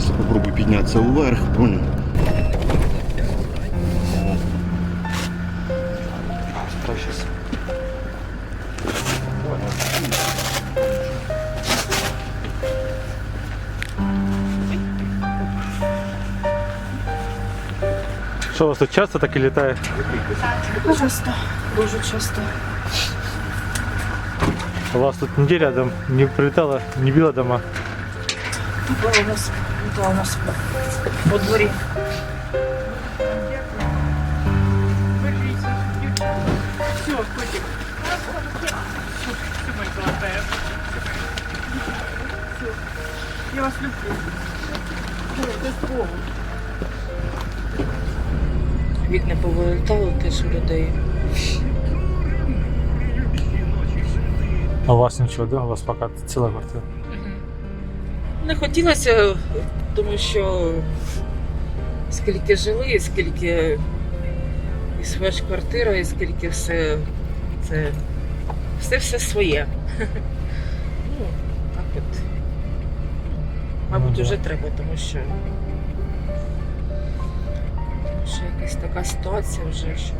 спуститися, попробуй піднятися вверх, понял? Що у вас тут часто таке літає? Часто, дуже часто. У вас тут ніде рядом не прилітало, не біло дома. Була у нас, була у нас у дворі. Все, котик. Я вас люблю. Без Богу. Вікна повилітали теж у людей. А у вас нічого, да? У вас поки ціла квартира. Не хотілося, тому що скільки жили, скільки і своя ж квартира, і скільки все це все все своє. Ну, так от. Мабуть, Ну, вже треба, тому що. Тому що якась така ситуація вже, що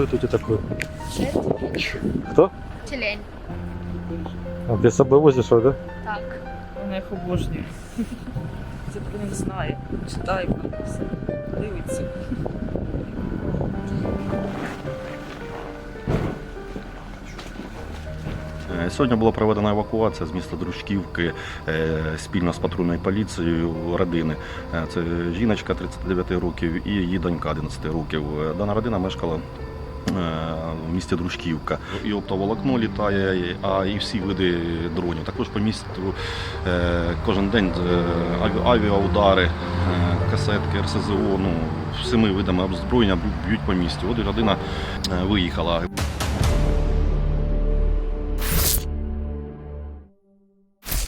Кто это у тебя такой? Кто? Тюлень. А, ты с собой возишь его, да? Так. вона їх обожнює. Це про них знає, читає про них все, дивиться. Е, Сьогодні була проведена евакуація з міста Дружківки е, спільно з патрульною поліцією родини. Е, Це жіночка 39 років і її донька 11 років. Дана родина мешкала. Е, місті Дружківка і оптоволокно літає, а і всі види дронів. Також по місту е, кожен день е, авіаудари, касетки, РСЗО, ну всіми видами озброєння б'ють по місті. От людина виїхала.